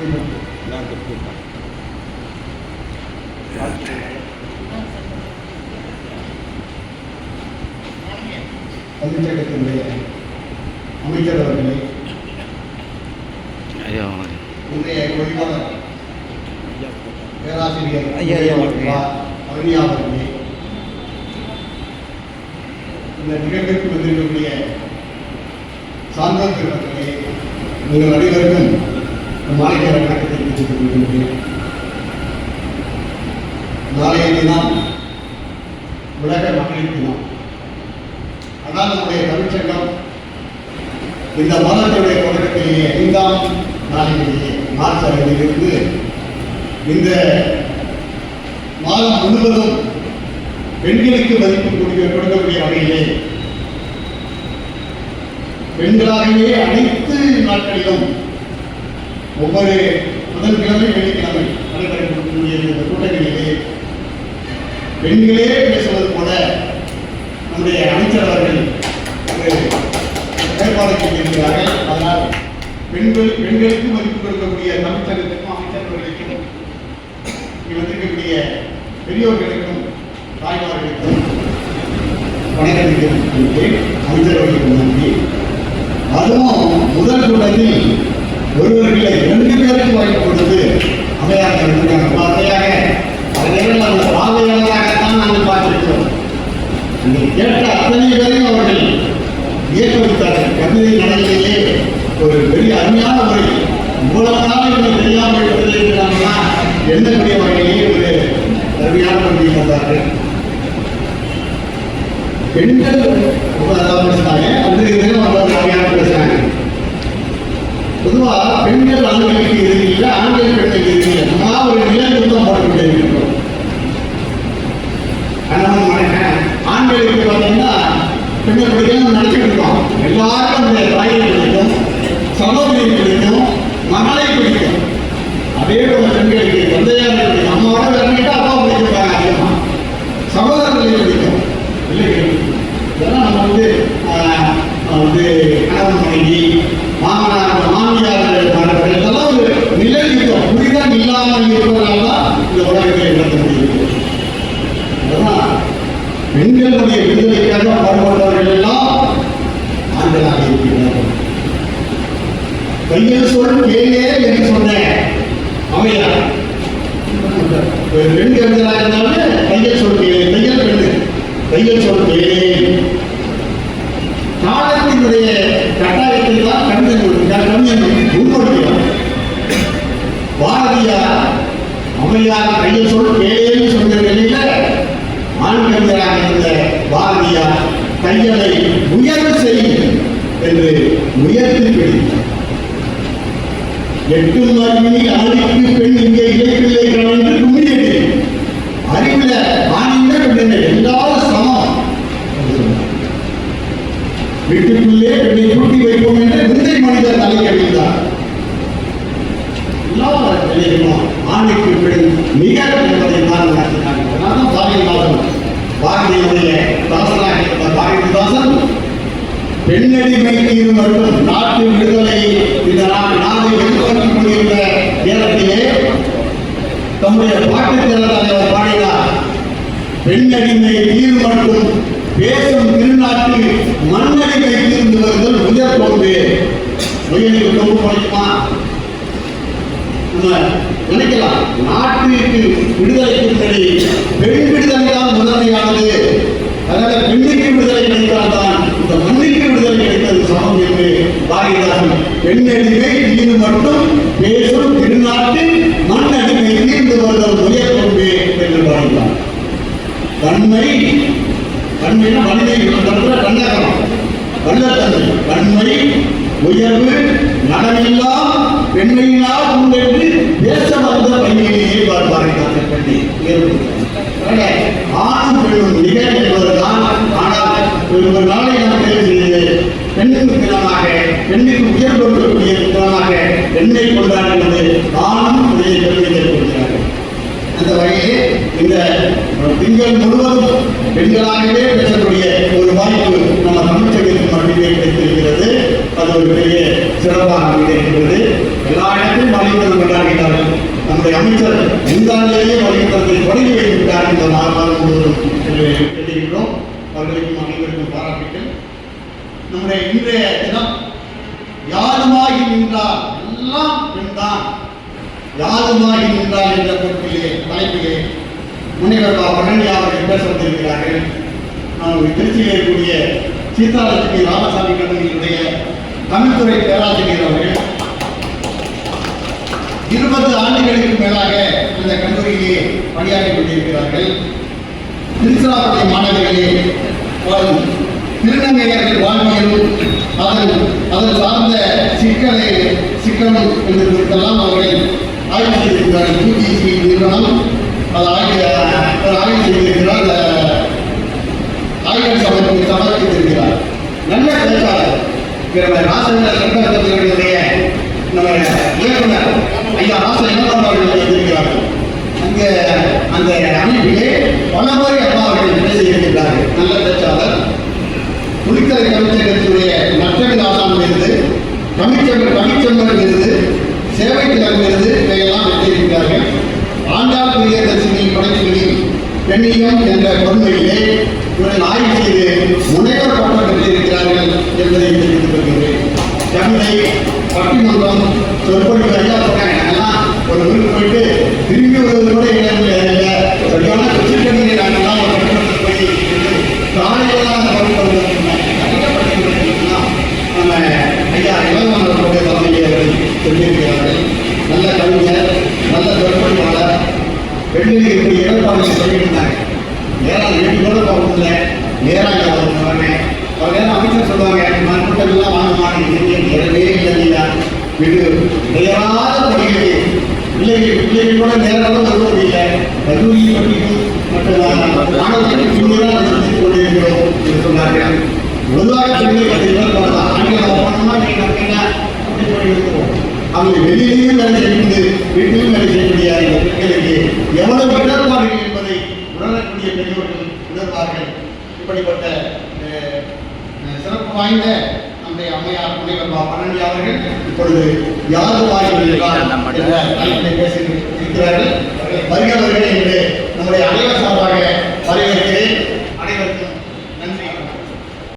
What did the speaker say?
நான் அமைச்சர் அவர்களே இன்றைய பேராசிரியர் ஐயா, ஐயா, அருணியா அவர்களே இந்த நிகழ்விற்கு வந்திருக்கக்கூடிய சான்றோர் பெருமக்களே உங்கள் அனைவருக்கும் மாநில வணக்கத்தை தெரிவித்துக் கொள்கின்றேன் நாளைய தினம் உலக மகளிர் தினம் ஆனால் நம்முடைய தமிழ்ச்சங்கம் இந்த மாதத்துடைய தொடக்கத்திலேயே ஐந்தாம் நாளிலேயே மார்ச் ஐந்திலிருந்து இந்த மாதம் முழுவதும் பெண்களுக்கு மதிப்பு கொடுக்க கொடுக்கக்கூடிய வகையிலே பெண்களாகவே அனைத்து ஒவ்வொரு புதன்கிழமை வெள்ளிக்கிழமை நடைபெறக்கூடிய இந்த கூட்டங்களிலே பெண்களே பேசுவது போல நம்முடைய அமைச்சர் அவர்கள் ஒரு ஏற்பாடு செய்திருக்கிறார்கள். அதனால் பெண்கள் பெண்களுக்கு மதிப்பு கொடுக்கக்கூடிய தமிழ்ச்சங்கத்துக்கும் அமைச்சர்களுக்கும் இங்கே வந்திருக்கக்கூடிய பெரியோர்களுக்கும் தாய்மார்களுக்கும் வணக்கம் தெரிவித்துக் அமைச்சர்களுக்கு நன்றி. அதுவும் முதல் கூட்டத்தில் ஒருவர்களை ரெண்டு பேருக்கு வாய்ப்பு கொடுத்து அவையாக இருக்காங்க. வார்த்தையாக அதில் அந்த பார்வையாளராகத்தான் நாங்கள் பார்த்திருக்கிறோம். நீங்கள் கேட்ட அத்தனை பேரையும் அவர்கள் ஏற்படுத்தார்கள். கவிதை நடையிலேயே ஒரு பெரிய அருமையான முறை. இவ்வளவு நாள் எனக்கு தெரியாமல் இருக்கிறாங்கன்னா எண்ணக்கூடிய வகையிலேயே ஒரு அருமையான பண்டிகை வந்தார்கள் பெண்கள் அதாவது நல்லா பேசினாங்க அன்றைய தினம் அவங்க அருமையான பேசுறாங்க பொதுவா பெண்கள் ஆண்களுக்கு எதிரி இல்லை ஆண்கள் பெண்களுக்கு எதிரி ஒரு நிலைநிறுத்தம் போட்டுக்கிட்டே இருக்கிறோம் கணவன் மனைவன் ஆண்களுக்கு பார்த்தீங்கன்னா பெண்கள் பிடிக்கணும் நினைச்சிட்டு இருக்கோம். எல்லாருக்கும் அந்த தாயை பிடிக்கும் சகோதரியை பிடிக்கும் மகளை பிடிக்கும். அதே போல பெண்களுக்கு தந்தையாரை பிடிக்கும் கையில் கேளே என்று அவையார் ஒரு பெண் கவிஞராக இருந்தாலும் கையில் சொல் கேளே கையில் பெண்ணு கையில் சொல் கேளே காலத்தினுடைய கட்டாயத்தில் தான் கவிஞர் கவிஞன் முன்மொழிகிறார். பாரதியார் அம்மையார் கையில் சொல் கேளேன்னு சொன்ன நிலையில ஆண் கவிஞராக இருந்த பாரதியார் கையலை உயர்வு செய்யும் என்று முயற்சி பிடித்தார். எட்டு அறிவில் ஆணுக்கு பெண் இங்கே இடைப்பிள்ளை என்று கும்மியது அறிவுல ஆனந்த எல்லாரும் சமம். வீட்டுக்குள்ளே பெண்ணடிமை தீர்வு மட்டும் நாட்டு விடுதலை இந்த நாளை நாடு முடிகின்ற நேரத்திலே தம்முடைய பாட்டுத் தலைவர் பாடினார். பெண்ணடிமை நீர் மட்டும் பேசும் திருநாட்டில் மண்ணடிமை தீர்ந்து வருதல் உயர் கொண்டு உயர்வு கொண்டு படிக்குமா? நம்ம நினைக்கலாம். நாட்டுக்கு விடுதலைக்கு சரி பெண் விடுதலை தான் முதன்மையானது அதனால பெண்ணுக்கு விடுதலை கிடைத்தால்தான் இந்த மண்ணுக்கு விடுதலை கிடைத்தது சமம் என்று பாரதிதாசன் பெண்ணடிமை இது மட்டும் பேசும் திருநாட்டு மண்ணடிமை தீர்ந்து வருதல் உயர் என்று பாடினார். தன்மை தன்மை மனிதை நடந்த வல்லத்தன்மை தன்மை உயர்வு நலமெல்லாம் பெண்மையினால் உண்டென்று பேச வந்த பையனையே பார்ப்பார்கள் பண்ணி. ஆணும் பெண்ணும் நிகழ் என்பதுதான். ஆனால் ஒரு ஒரு நாளை நாம் தேர்வு செய்து பெண்ணுக்கு தினமாக பெண்ணுக்கு உயர் கொடுக்கக்கூடிய தினமாக பெண்ணை தானும் ஆணும் இதை கொள்கிறார்கள் அந்த வகையிலே இந்த திங்கள் முழுவதும் பெண்களாகவே பேசக்கூடிய ஒரு வாய்ப்பு நம்ம தமிழ்ச்சங்கத்தில் மட்டுமே கிடைத்திருக்கிறது. அது ஒரு பெரிய சிறப்பாக இருக்கிறது எல்லா இடத்திலும் வலியுறுத்தல் மனிதர்கள் நம்முடைய அமைச்சர் எந்தாண்டிலேயே வழித்தடத்தை தொடங்கி வைத்திருக்கிறார் என்ற நாள் முழுவதும் கேட்டிருக்கிறோம் அவர்களுக்கும் அனைவருக்கும் பாராட்டுகள் நம்முடைய இன்றைய தினம் யாருமாகி நின்றார் எல்லாம் பெண்தான். யாருமாகி நின்றார் என்ற பொறுப்பிலே தலைப்பிலே முனைவர் பா. அவர்கள் பேச வந்திருக்கிறார்கள் நான் திருச்சியில் இருக்கக்கூடிய சீதாலட்சுமி ராமசாமி கல்லூரியினுடைய தமிழ்துறை பேராசிரியர் அவர்கள் இருபது ஆண்டுகளுக்கு மேலாக இந்த கல்லூரியிலே பணியாற்றிக் கொண்டிருக்கிறார்கள் திருச்சிராப்பள்ளி மாணவர்களே வரும் திருநங்கையர்கள் வாழ்வியலும் அதன் அதன் சார்ந்த சிக்கலை சிக்கலும் என்பதற்கெல்லாம் அவர்கள் ஆய்வு செய்திருக்கிறார்கள் யூஜிசி நிறுவனம் அது ஆய்வு ஆய்வு செய்திருக்கிறார் ஆய்வு சமர்ப்பி சமர்ப்பித்திருக்கிறார் நல்ல பேச்சாளர் நம்ம ராசேந்திர நம்ம இயக்குனர் ஐயா ராசேந்திரன் அவர்கள் இருக்கிறார்கள் அங்கே அந்த அமைப்பிலே பல முறை அப்பா அவர்கள் பேசியிருக்கிறார்கள் நல்ல பேச்சாளர் புலிக்கலை கவிச்சங்கத்தினுடைய நற்றமிழ் ஆசான் விருது தமிழ்ச்செம்மர் சேவைக்கு விருது இதையெல்லாம் பெற்றிருக்கிறார்கள் ஆண்டாள் பிரியதர்சினி படைப்புகளில் பெண்ணியம் என்ற பொறுமையிலே இவர்கள் ஆய்வு செய்து முனைவர் பட்டம் பெற்றிருக்கிறார்கள் என்பதை தெரிந்து கொள்கிறேன் கவிதை பட்டிமன்றம் சொற்பொழிவு ஐயா சொன்னாங்க ஒரு ஊருக்கு போயிட்டு திரும்பி வருவது கூட இல்லை. சரியான குச்சிக்கணியை நாங்கெல்லாம் ஒரு பட்டிமன்றத்துக்கு போய் காலையிலாம் நம்ம ஐயா இளவரசர்களுடைய சொல்லியிருக்கிறார்கள். நல்ல கவிஞர் நல்ல சொற்பொழிவாளர் பெண்களுக்கு இப்படி ஏற்பாடுகளை சொல்லியிருந்தாங்க. நேராக வீட்டு கூட போகல நேராக அவங்க அவங்க நேரம் அமைச்சர் சொல்லுவாங்க மண்புட்டெல்லாம் வாங்கமான நேரவே இல்லையா வீடு. நேராத பணிகளை பிள்ளைகள் பிள்ளைகள் கூட நேராக வருவது இல்லை கல்லூரி பள்ளிகள் மற்றும் நடத்தி கொண்டிருக்கிறோம் என்று சொன்னார்கள். பொதுவாக பெண்கள் அவங்க வெளியிலையும் வேலை செய்யுது வீட்டிலும் வேலை செய்யக்கூடிய இந்த பெண்களுக்கு எவ்வளவு இடர்பாடுகள் என்பதை உணரக்கூடிய பெரியவர்கள் உணர்வார்கள். இப்படிப்பட்ட சிறப்பு வாய்ந்த நம்முடைய அம்மையார் முனைவர். பழனி அவர்கள் இப்பொழுது யாது வாய்கள் என்ற தலைப்பிலே பேசி இருக்கிறார்கள் வருகிறவர்கள் என்று நம்முடைய அனைவர் சார்பாக வரவேற்கிறேன்.